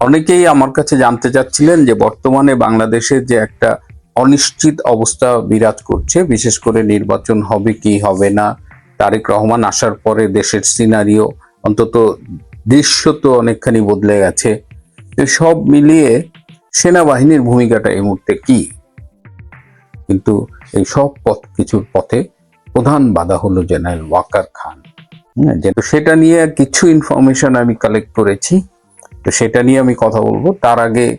অনেকেই আমার কাছে জানতে চাচ্ছিলেন যে বর্তমানে বাংলাদেশে যে একটা অনিশ্চিত অবস্থা বিরাজ করছে বিশেষ করে নির্বাচন হবে কি হবে না তারেক রহমান আসার পরে দেশের সিনারিও অন্তত দৃশ্য তো অনেকখানি বদলে গেছে। সব মিলিয়ে সেনাবাহিনীর ভূমিকাটা এই মুহূর্তে কি? কিন্তু এই সব পথ কিছুর পথে প্রধান বাধা হলো জেনারেল ওয়াকার খান। হ্যাঁ, যে- সেটা নিয়ে কিছু ইনফরমেশন আমি কালেক্ট করেছি। তো সেটা নিয়ে আমি কথা বলব। তার আগে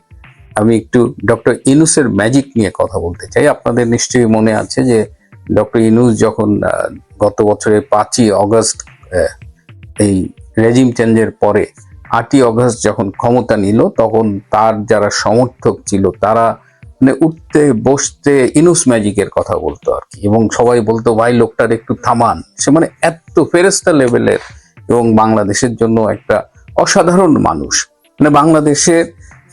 আমি একটু ডক্টর ইনুসের ম্যাজিক নিয়ে কথা বলতে চাই। আপনাদের নিশ্চয়ই মনে আছে যে ডক্টর ইনুস যখন গত বছরের পাঁচই অগস্ট এই রেজিম চেঞ্জের পরে আটই অগস্ট যখন ক্ষমতা নিল, তখন তার যারা সমর্থক ছিল, তারা মানে উঠতে, বসতে ইনুস ম্যাজিকের কথা বলতো আর কি। এবং সবাই বলতো, ভাই, লোকটার একটু থামান। সে মানে এত ফেরেস্তা লেভেলের এবং বাংলাদেশের জন্য একটা অসাধারণ মানুষ। মানে বাংলাদেশের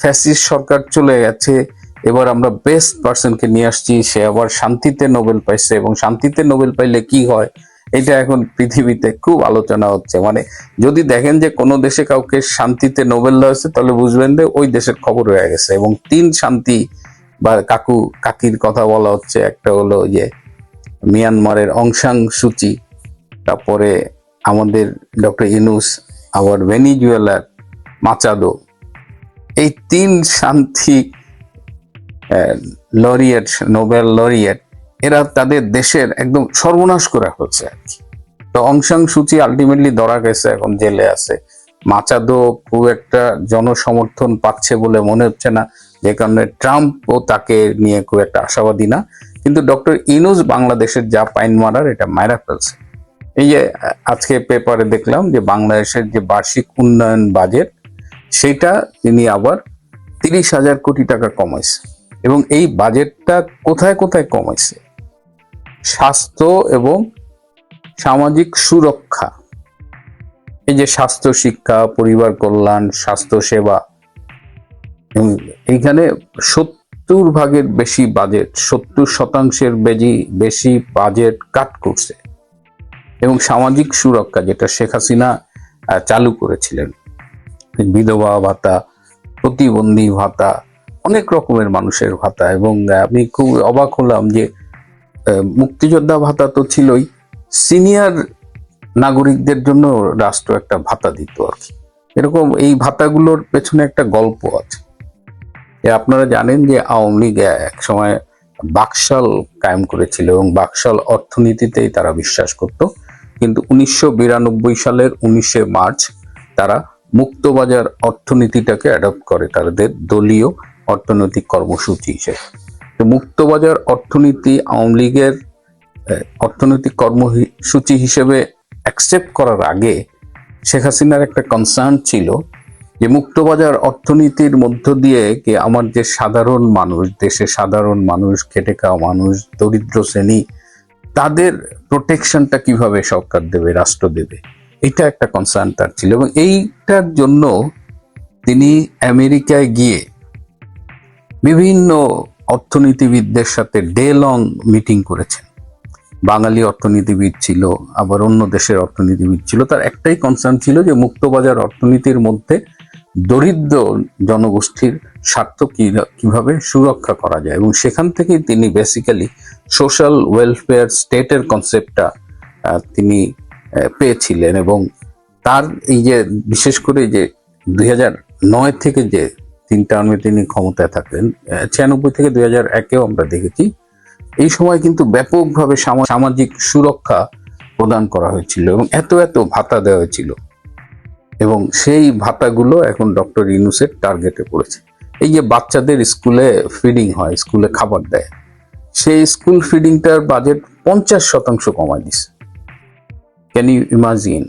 ফ্যাসিস্ট সরকার চলে গেছে। এবার আমরা বেস্ট পার্সনকে নিয়ে আসছি, সে আবার শান্তিতে নোবেল পাইছে এবং শান্তিতে নোবেল পাইলে কি হয়, এটা এখন পৃথিবীতে খুব আলোচনা হচ্ছে। মানে যদি দেখেন যে কোনো দেশে কাউকে শান্তিতে নোবেল দেওয়া হয়েছে, তাহলে বুঝবেন যে ওই দেশের খবর হয়ে গেছে এবং তিন শান্তি বা কাকু, কাকির কথা বলা হচ্ছে। একটা হলো যে মিয়ানমারের অংশাং সূচি তারপরে আমাদের ডক্টর ইনুস আবার ভেনিজুয়েলার মাচাদো। এই তিন শান্তি লরিয়েট, নোবেল লরিয়েট, এরা তাদের দেশের একদম সর্বনাশ করা হচ্ছে আর কি। তো অংশাং সূচি আলটিমেটলি ধরা গেছে, এখন জেলে আছে। মাচাদো খুব একটা জনসমর্থন পাচ্ছে বলে মনে হচ্ছে না, যে কারণে ট্রাম্পও তাকে নিয়ে খুব একটা আশাবাদী না। কিন্তু ডক্টর ইনুজ বাংলাদেশের যা পাইন মারার, এটা মায়েরা ফেলছে। এই যে আজকে পেপারে দেখলাম যে বাংলাদেশের যে বার্ষিক উন্নয়ন বাজেট সেটা তিনি আবার তিরিশ হাজার কোটি টাকা কমাইছে। এবং এই বাজেটটা কোথায় কোথায় কমাইছে? স্বাস্থ্য এবং সামাজিক সুরক্ষা। এই যে স্বাস্থ্য শিক্ষা, পরিবার কল্যাণ, স্বাস্থ্য সেবা এইখানে সত্তর ভাগের বেশি বাজেট, সত্তর শতাংশের বেশি বেশি বাজেট কাট করছে। এবং সামাজিক সুরক্ষা, যেটা শেখ হাসিনা চালু করেছিলেন। বিধবা ভাতা, প্রতিবন্ধী ভাতা, অনেক রকমের মানুষের ভাতা এবং আমি খুব অবাক হলাম যে মুক্তিযোদ্ধা ভাতা তো ছিলই, সিনিয়র নাগরিকদের জন্য রাষ্ট্র একটা ভাতা দিত আর কি। এরকম এই ভাতাগুলোর পেছনে একটা গল্প আছে। আপনারা জানেন যে আওয়ামী লীগ এক সময় বাকশাল কায়েম করেছিল এবং বাকশাল অর্থনীতিতেই তারা বিশ্বাস করত। কিন্তু উনিশশো বিরানব্বই সালের উনিশে মার্চ তারা মুক্তবাজার অর্থনীতিটাকে অ্যাডপ্ট করে তাদের দলীয় অর্থনৈতিক কর্মসূচি হিসেবে। তো মুক্তবাজার অর্থনীতি আওয়ামী লীগের অর্থনৈতিক কর্মসূচি হিসেবে অ্যাকসেপ্ট করার আগে শেখ হাসিনার একটা কনসার্ন ছিল যে মুক্তবাজার অর্থনীতির মধ্য দিয়ে কি আমার যে সাধারণ মানুষ, দেশে সাধারণ মানুষ, খেটে খাওয়া মানুষ, দরিদ্র শ্রেণি, তাদের প্রোটেকশনটা কীভাবে সরকার দেবে, রাষ্ট্র দেবে? এটা একটা কনসার্ন তার ছিল এবং এইটার জন্য তিনি আমেরিকায় গিয়ে বিভিন্ন অর্থনীতিবিদদের সাথে ডে লং মিটিং করেছেন। বাঙালি অর্থনীতিবিদ ছিল, আবার অন্য দেশের অর্থনীতিবিদ ছিল। তার একটাই কনসার্ন ছিল যে মুক্তবাজার অর্থনীতির মধ্যে দরিদ্র জনগোষ্ঠীর স্বার্থ কীভাবে সুরক্ষা করা যায় এবং সেখান থেকেই তিনি বেসিক্যালি সোশ্যাল ওয়েলফেয়ার স্টেটের কনসেপ্টটা তিনি পেয়েছিলেন এবং তার এই যে, বিশেষ করে যে দুই নয় থেকে যে তিন টার্মে তিনি ক্ষমতায় থাকলেন ছিয়ানব্বই থেকে দুই হাজার একেও আমরা দেখেছি, এই সময় কিন্তু ব্যাপকভাবে সামা- সামাজিক সুরক্ষা প্রদান করা হয়েছিল এবং এত এত ভাতা দেওয়া হয়েছিল এবং সেই ভাতাগুলো এখন ডক্টর ইনুসের টার্গেটে পড়েছে। এই যে বাচ্চাদের স্কুলে ফিডিং হয়, স্কুলে খাবার দেয়, সেই স্কুল ফিডিংটার বাজেট পঞ্চাশ শতাংশ কমায় দিছে। Can you imagine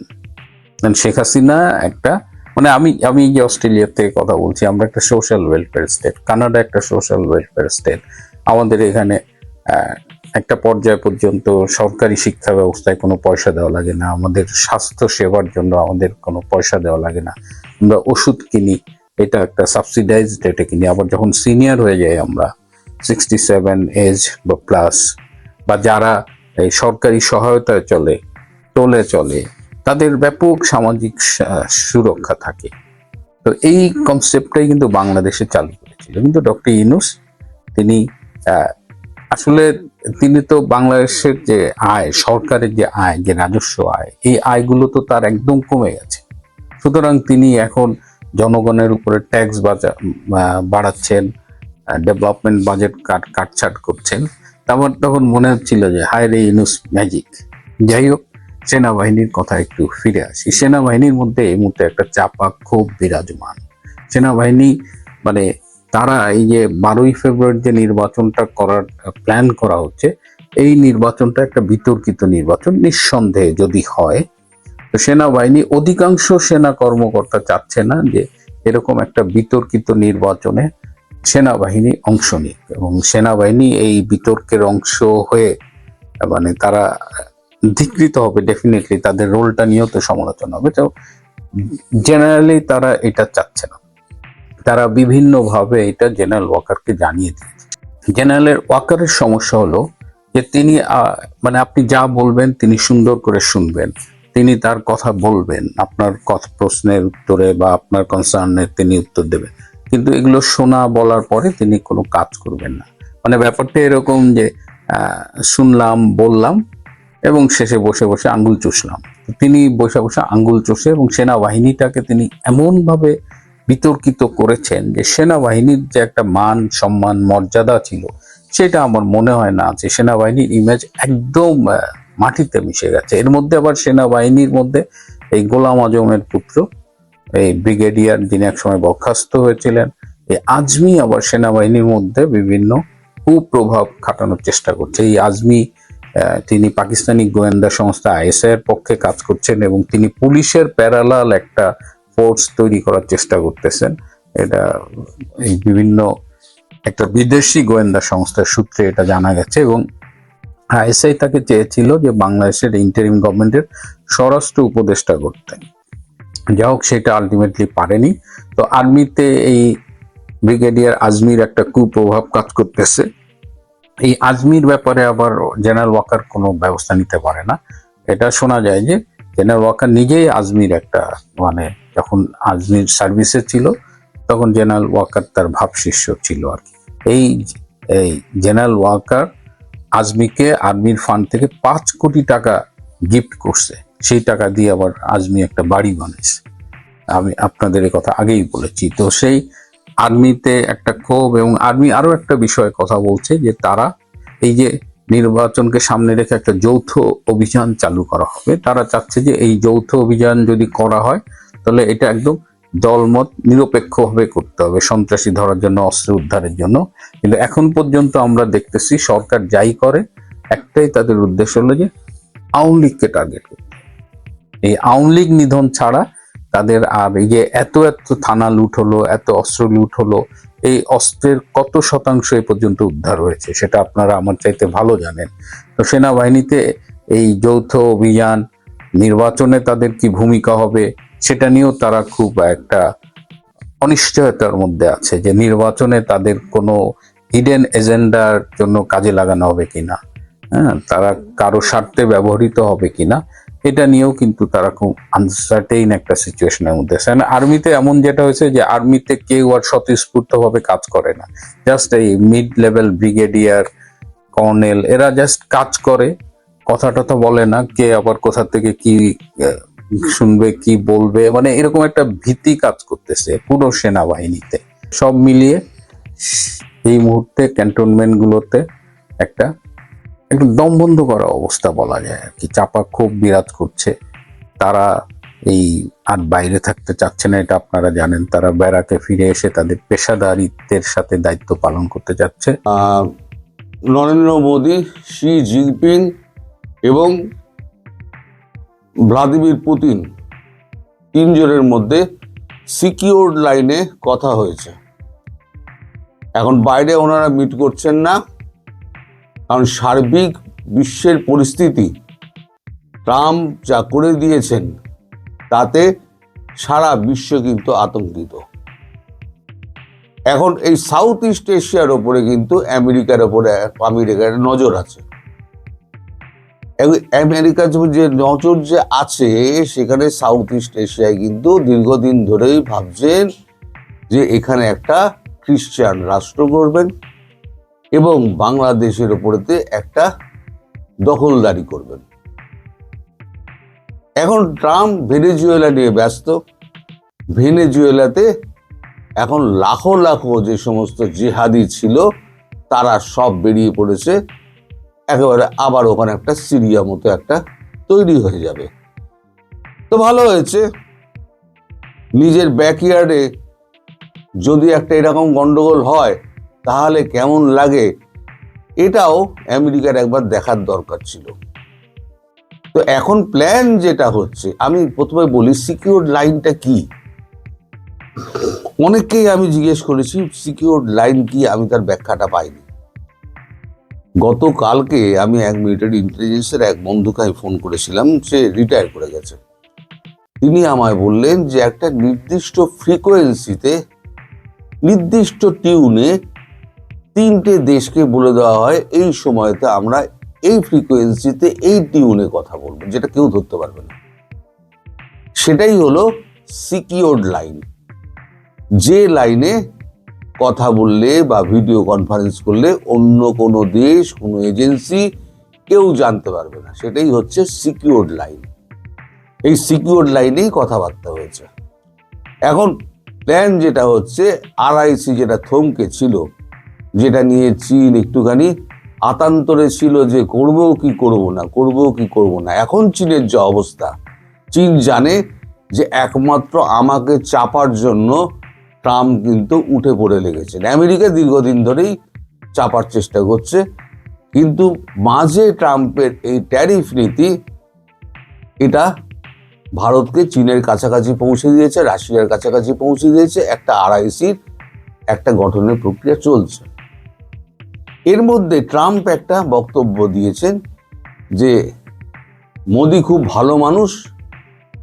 Sheikh Hasina একটা মানে আমি আমি যে অস্ট্রেলিয়া থেকে কথা বলছি, আমরা একটা সোশ্যাল ওয়েলফেয়ার স্টেট কানাডা একটা সোশ্যাল ওয়েলফেয়ার স্টেট আমাদের এখানে একটা পর্যায় পর্যন্ত সরকারি শিক্ষা ব্যবস্থায় কোনো পয়সা দেওয়া লাগে না, আমাদের স্বাস্থ্য সেবার জন্য আমাদের কোনো পয়সা দেওয়া লাগে না, আমরা ওষুধ কিনি, এটা একটা সাবসিডাইজ রেটে কিনি, আবার যখন সিনিয়র হয়ে যাই আমরা সিক্সটি সেভেন এজ বা প্লাস বা যারা এই সরকারি সহায়তায় চলে টোলে চলে, তাদের ব্যাপক সামাজিক সুরক্ষা থাকে। তো এই কনসেপ্টটাই কিন্তু বাংলাদেশে চালু করেছিল। কিন্তু ডক্টর ইনুস তিনি আসলে তিনি তো বাংলাদেশের যে আয়, সরকারের যে আয়, যে রাজস্ব আয়, এই আয়গুলো তো তার একদম কমে গেছে। সুতরাং তিনি এখন জনগণের উপরে ট্যাক্স বাড়াচ্ছেন ডেভেলপমেন্ট বাজেট কাট, কাটছাট করছেন। তারপর তখন মনে হচ্ছিল যে হায় রে ইনুস ম্যাজিক যাই হোক সেনাবাহিনীর কথা একটু ফিরে আসি। সেনাবাহিনীর মধ্যে এই মুহূর্তে একটা চাপা খুব বিরাজমান। সেনাবাহিনী মানে তারা এই যে বারোই ফেব্রুয়ারি যে নির্বাচনটা করার প্ল্যান করা হচ্ছে, এই নির্বাচনটা একটা বিতর্কিত নির্বাচন, নিঃসন্দেহে যদি হয়, তো সেনাবাহিনী অধিকাংশ সেনা কর্মকর্তা চাচ্ছে না যে এরকম একটা বিতর্কিত নির্বাচনে সেনাবাহিনী অংশ নিক। এবং সেনাবাহিনী এই বিতর্কের অংশ হয়ে মানে তারা ধিকৃত হবে ডেফিনেটলি তাদের রোলটা নিয়েও তো সমালোচনা হবে। তো জেনারেলি তারা এটা চাচ্ছে না। তারা বিভিন্নভাবে এটা জেনারেল ওয়াকারকে জানিয়ে দিয়েছে। জেনারেল ওয়াকারের সমস্যা হলো যে তিনি মানে আপনি যা বলবেন তিনি সুন্দর করে শুনবেন। তিনি তার কথা বলবেন, আপনার কথা, প্রশ্নের উত্তরে বা আপনার কনসার্নের তিনি উত্তর দেবেন। কিন্তু এগুলো শোনা, বলার পরে তিনি কোনো কাজ করবেন না। মানে ব্যাপারটা এরকম যে শুনলাম, বললাম এবং শেষে বসে বসে আঙ্গুল চুষলাম। তিনি বসে বসে আঙ্গুল চষে এবং সেনাবাহিনীটাকে তিনি এমনভাবে বিতর্কিত করেছেন যে সেনাবাহিনীর যে একটা মান, সম্মান, মর্যাদা ছিল, সেটা আমার মনে হয় না যে সেনাবাহিনীর ইমেজ একদম মাটিতে মিশে গেছে। এর মধ্যে আবার সেনাবাহিনীর মধ্যে এই গোলাম আজমের পুত্র, এই ব্রিগেডিয়ার যিনি একসময় বরখাস্ত হয়েছিলেন, এই আজমি আবার সেনাবাহিনীর মধ্যে বিভিন্ন কুপ্রভাব খাটানোর চেষ্টা করছে। এই আজমি তিনি পাকিস্তানি গোয়েন্দা সংস্থা আইএসআই এর পক্ষে কাজ করছেন এবং তিনি পুলিশের প্যারালাল একটা ফোর্স তৈরি করার চেষ্টা করতেছেন। এটা এই বিভিন্ন একটা বিদেশি গোয়েন্দা সংস্থার সূত্রে এটা জানা গেছে এবং আইএসআই তাকে চেয়েছিল যে বাংলাদেশের ইন্টারিম গভর্নমেন্টের স্বরাষ্ট্র উপদেষ্টা করতেন যা হোক, সেটা আলটিমেটলি পারেনি। তো আর্মিতে এই ব্রিগেডিয়ার আজমির একটা কুপ্রভাব কাজ করতেছে। এই আজমির ব্যাপারে আবার জেনারেল ওয়াকার কোনো ব্যবস্থা নিতে পারে না। এটা শোনা যায় যে জেনারেল ওয়াকার নিজেই আজমির একটা মানে যখন আজমির সার্ভিসে ছিল, তখন জেনারেল ওয়াকার তার ভাব শিষ্য ছিল আর কি। এই এই জেনারেল ওয়াকার আজমিকে আর্মির ফান্ড থেকে পাঁচ কোটি টাকা গিফট করছে। সেই টাকা দিয়ে আবার আজমি একটা বাড়ি বানিয়েছে। আমি আপনাদের কথা আগেই বলেছি। তো সেই আর্মিতে একটা ক্ষোভ এবং আর্মি আরও একটা বিষয়ে কথা বলছে যে তারা এই যে নির্বাচনকে সামনে রেখে একটা যৌথ অভিযান চালু করা হবে। তারা চাচ্ছে যে এই যৌথ অভিযান যদি করা হয়, তাহলে এটা একদম দলমত নিরপেক্ষভাবে করতে হবে, সন্ত্রাসী ধরার জন্য, অস্ত্র উদ্ধারের জন্য। কিন্তু এখন পর্যন্ত আমরা দেখতেছি সরকার যাই করে, একটাই তাদের উদ্দেশ্য হলো যে আওয়ামী লীগকে টার্গেট করতে। এই আওয়ামী লীগ নিধন ছাড়া তাদের আর ইয়ে এত এত থানা লুট হলো, এত অস্ত্র লুট হলো, এই অস্ত্রের কত শতাংশ এ পর্যন্ত উদ্ধার হয়েছে সেটা আপনারা আমার চাইতে ভালো জানেন। তো সেনাবাহিনীতে এই যৌথ অভিযান, নির্বাচনে তাদের কি ভূমিকা হবে সেটা নিয়েও তারা খুব একটা অনিশ্চয়তার মধ্যে আছে যে নির্বাচনে তাদের কোনো হিডেন এজেন্ডার জন্য কাজে লাগানো হবে কিনা। হ্যাঁ তারা কারও স্বার্থে ব্যবহৃত হবে কিনা এটা নিয়েও কিন্তু তারা খুব আনসার্টেইন একটা সিচুয়েশনের মধ্যে আছে। আর্মিতে এমন যেটা হয়েছে যে আর্মিতে কেউ আর স্বতঃস্ফূর্ত ভাবে কাজ করে না। জাস্ট এই মিড লেভেল ব্রিগেডিয়ার কর্নেল এরা জাস্ট কাজ করে। কথা টথা বলে না কে আবার কোথা থেকে কি শুনবে, কি বলবে। মানে এরকম একটা ভীতি কাজ করতেছে পুরো সেনাবাহিনীতে। সব মিলিয়ে এই মুহূর্তে ক্যান্টনমেন্টগুলোতে একটা একটু দম বন্ধ করা অবস্থা বলা যায় আর কি। চাপা খুব বিরাজ করছে। তারা এই আর বাইরে থাকতে চাচ্ছে না, এটা আপনারা জানেন। তারা ব্যারাকে ফিরে এসে তাদের পেশাদারিত্বের সাথে দায়িত্ব পালন করতে চাচ্ছে। নরেন্দ্র মোদী, শি জিনপিং এবং ভ্লাদিমির পুতিন তিনজনের মধ্যে সিকিউরড লাইনে কথা হয়েছে। এখন বাইরে ওনারা মিট করছেন না। কারণ সার্বিক বিশ্বের পরিস্থিতি ট্রাম্প যা করে দিয়েছেন, তাতে সারা বিশ্ব কিন্তু আতঙ্কিত। এখন এই সাউথ ইস্ট এশিয়ার ওপরে কিন্তু আমেরিকার ওপরে, আমেরিকার নজর আছে। আমেরিকার যে- যে নজর যে আছে, সেখানে সাউথ ইস্ট এশিয়ায় কিন্তু দীর্ঘদিন ধরেই ভাবছেন যে এখানে একটা খ্রিস্টান রাষ্ট্র করবেন এবং বাংলাদেশের ওপরেতে একটা দখলদারি করবেন। এখন ট্রাম্প ভেনেজুয়েলা নিয়ে ব্যস্ত। ভেনেজুয়েলাতে এখন লাখো লাখো যে সমস্ত জিহাদি ছিল, তারা সব বেরিয়ে পড়েছে। একেবারে আবার ওখানে একটা সিরিয়া মতো একটা তৈরি হয়ে যাবে। তো ভালো হয়েছে। নিজের ব্যাকইয়ার্ডে যদি একটা এরকম গন্ডগোল হয় তাহলে কেমন লাগে? এটাও আমেরিকার একবার দেখার দরকার ছিল। তো এখন প্ল্যান যেটা হচ্ছে, আমি প্রথমে বলি সিকিউর লাইনটা কি? অনেককেই আমি জিজ্ঞেস করেছি সিকিউর লাইন কি? আমি তার ব্যাখ্যাটা পাইনি। গতকালকে আমি এক মিলিটারি ইন্টেলিজেন্সের এক বন্ধুকে আমি ফোন করেছিলাম, সে রিটায়ার করে গেছে। তিনি আমায় বললেন যে, একটা নির্দিষ্ট ফ্রিকোয়েন্সিতে নির্দিষ্ট টিউনে তিনটে দেশকে বলে দেওয়া হয়, এই সময়তে আমরা এই ফ্রিকোয়েন্সিতে এই টিউনে কথা বলব, যেটা কেউ ধরতে পারবে না। সেটাই হলো সিকিউরড লাইন যে লাইনে কথা বললে বা ভিডিও কনফারেন্স করলে অন্য কোনো দেশ, কোনো এজেন্সি কেউ জানতে পারবে না। সেটাই হচ্ছে সিকিউরড লাইন এই সিকিউরড লাইনেই কথাবার্তা হয়েছে। এখন প্ল্যান যেটা হচ্ছে আরআইসি যেটা থমকে ছিল যেটা নিয়ে চীন একটুখানি আতান্তরে ছিল যে করব কি করব না, করব কি করব না। এখন চীনের যে অবস্থা, চীন জানে যে একমাত্র আমাকে চাপার জন্য ট্রাম্প কিন্তু উঠে পড়ে লেগেছেন। আমেরিকা দীর্ঘদিন ধরেই চাপার চেষ্টা করছে, কিন্তু মাঝে ট্রাম্পের এই ট্যারিফ নীতি, এটা ভারতকে চীনের কাছাকাছি পৌঁছে দিয়েছে, রাশিয়ার কাছাকাছি পৌঁছে দিয়েছে, একটা আড়াইসির একটা গঠনের প্রক্রিয়া চলছে। এর মধ্যে ট্রাম্প একটা বক্তব্য দিয়েছেন যে, মোদি খুব ভালো মানুষ,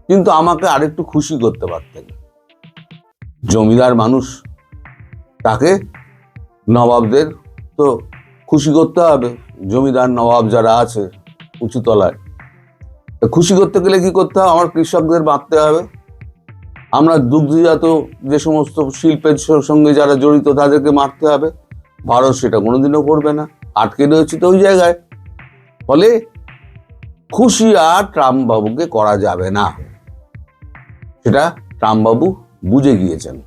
কিন্তু আমাকে আরেকটু খুশি করতে পারতেন জমিদার মানুষ, তাকে নবাবদের তো খুশি করতে হবে। জমিদার নবাব যারা আছে উঁচু তলায় তা খুশি করতে গেলে কি করতে হবে? আমার কৃষকদের বাঁধতে হবে। আমরা দুগ্ধজাত যে সমস্ত শিল্পের সঙ্গে যারা জড়িত, তাদেরকে মারতে হবে। ভারত সেটা কোনোদিনও করবে না। আটকে রয়েছে তো ওই জায়গায়। ফলে খুশি আর ট্রাম্প বাবুকে করা যাবে না। সেটা ট্রাম্প বাবু বুঝে গিয়েছেন।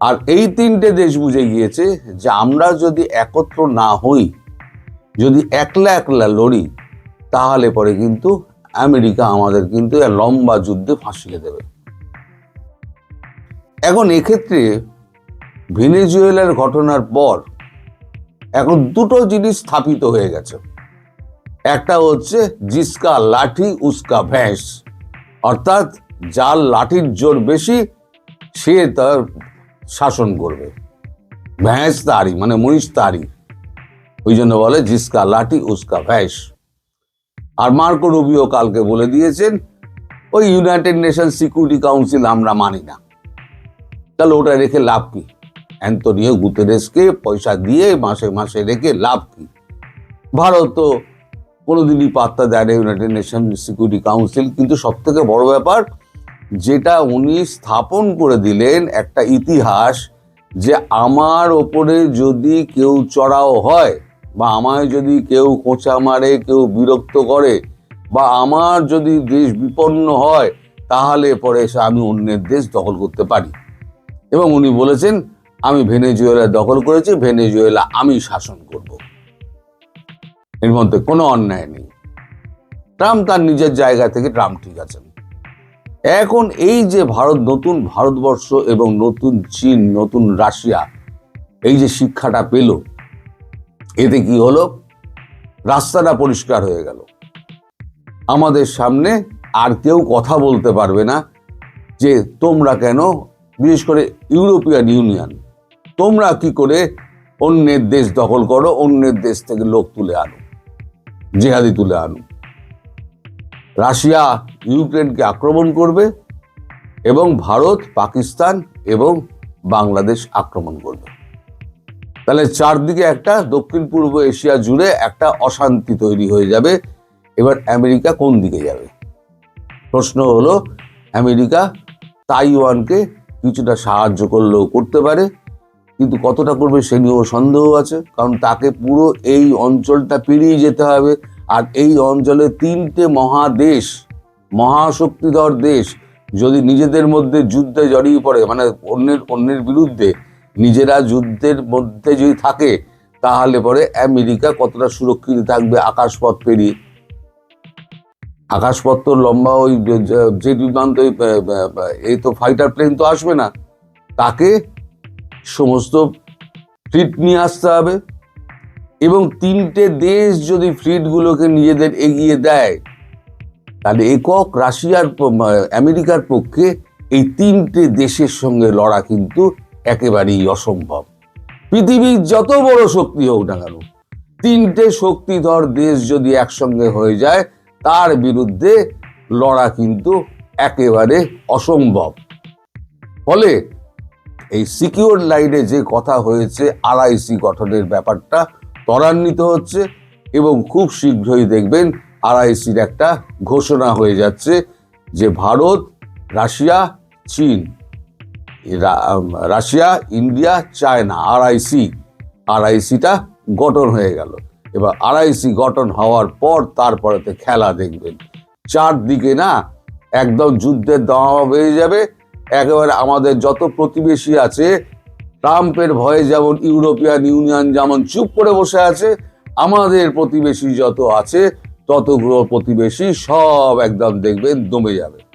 আর এই তিনটে দেশ বুঝে গিয়েছে যে আমরা যদি একত্র না হই, যদি একলা একলা লড়ি, তাহলে পরে কিন্তু আমেরিকা আমাদের কিন্তু লম্বা যুদ্ধে ফাঁসিয়ে দেবে। এখন এক্ষেত্রে ভেনেজুয়েলার ঘটনার পর এখন দুটো জিনিস স্থাপিত হয়ে গেছে। একটা হচ্ছে জিসকা লাঠি, উস্কা ভ্যাঁস অর্থাৎ যার লাঠির জোর বেশি, সে তার শাসন করবে। ভ্যাঁস তারই মানে মহিষ তারি ওই জন্য বলে জিসকা লাঠি, উস্কা ভ্যাঁস আর মার্কো রুবিও কালকে বলে দিয়েছেন, ওই ইউনাইটেড নেশন সিকিউরিটি কাউন্সিল আমরা মানি না। তাহলে ওটা রেখে লাভ কি? অ্যান্টনিও গুতেরেসকে পয়সা দিয়ে মাসে মাসে রেখে লাভ কি? ভারত তো কোনোদিনই পাত্তা দেয় না ইউনাইটেড নেশন সিকিউরিটি কাউন্সিল কিন্তু সব থেকে বড় ব্যাপার, যেটা উনি স্থাপন করে দিলেন একটা ইতিহাস যে আমার ওপরে যদি কেউ চড়াও হয় বা আমায় যদি কেউ কোঁচা মারে, কেউ বিরক্ত করে বা আমার যদি দেশ বিপন্ন হয়, তাহলে পরে এসে আমি অন্যের দেশ দখল করতে পারি। এবং উনি বলেছেন আমি ভেনেজুয়েলা দখল করেছি, ভেনেজুয়েলা আমি শাসন করব। এর মধ্যে কোনো অন্যায় নেই। ট্রাম্প তার নিজের জায়গা থেকে ট্রাম্প ঠিক আছেন। এখন এই যে ভারত, নতুন ভারতবর্ষ এবং নতুন চীন, নতুন রাশিয়া, এই যে শিক্ষাটা পেল, এতে কি হলো? রাস্তাটা পরিষ্কার হয়ে গেল। আমাদের সামনে আর কেউ কথা বলতে পারবে না যে তোমরা কেন, বিশেষ করে ইউরোপিয়ান ইউনিয়ন তোমরা কি করে অন্যের দেশ দখল করো, অন্যের দেশ থেকে লোক তুলে আনো, জেহাদি তুলে আনো? রাশিয়া ইউক্রেনকে আক্রমণ করবে এবং ভারত, পাকিস্তান এবং বাংলাদেশ আক্রমণ করবে। তাহলে চারদিকে একটা দক্ষিণ পূর্ব এশিয়া জুড়ে একটা অশান্তি তৈরি হয়ে যাবে। এবার আমেরিকা কোন দিকে যাবে? প্রশ্ন হলো, আমেরিকা তাইওয়ানকে কিছুটা সাহায্য করলেও করতে পারে কিন্তু কতটা করবে সে নিয়েও সন্দেহ আছে কারণ তাকে পুরো এই অঞ্চলটা পেরিয়ে যেতে হবে আর এই অঞ্চলে তিনটে মহাদেশ মহাশক্তিধর দেশ যদি নিজেদের মধ্যে যুদ্ধে জড়িয়ে পড়ে মানে অন্যের অন্যের বিরুদ্ধে নিজেরা যুদ্ধের মধ্যে যদি থাকে তাহলে পরে আমেরিকা কতটা সুরক্ষিত থাকবে আকাশপথ পেরিয়ে আকাশপথ তো লম্বা ওই যে বিমান তো এই তো ফাইটার প্লেন তো আসবে না তাকে সমস্ত ফ্লিট নিয়ে আসতে হবে এবং তিনটে দেশ যদি ফ্লিটগুলোকে নিজেদের এগিয়ে দেয়, তাহলে একক রাশিয়ার আমেরিকার পক্ষে এই তিনটে দেশের সঙ্গে লড়া কিন্তু একেবারেই অসম্ভব। পৃথিবীর যত বড় শক্তি হোক না কেন, তিনটে শক্তিধর দেশ যদি একসঙ্গে হয়ে যায়, তার বিরুদ্ধে লড়া কিন্তু একেবারে অসম্ভব। ফলে এই সিকিউর লাইনে যে কথা হয়েছে আরআইসি গঠনের ব্যাপারটা ত্বরান্বিত হচ্ছে এবং খুব শীঘ্রই দেখবেন আরআইসির একটা ঘোষণা হয়ে যাচ্ছে যে ভারত, রাশিয়া, চীন রাশিয়া, ইন্ডিয়া, চায়না আরআইসি আরআইসিটা গঠন হয়ে গেল। এবার আরআইসি গঠন হওয়ার পর তারপরেতে খেলা দেখবেন। চারদিকে না একদম যুদ্ধের দাওয়া বেড়ে যাবে একেবারে আমাদের যত প্রতিবেশী আছে, ট্রাম্পের ভয়ে যেমন ইউরোপিয়ান ইউনিয়ন যেমন চুপ করে বসে আছে, আমাদের প্রতিবেশী যত আছে, ততগুলো প্রতিবেশী সব একদম দেখবেন দমে যাবে।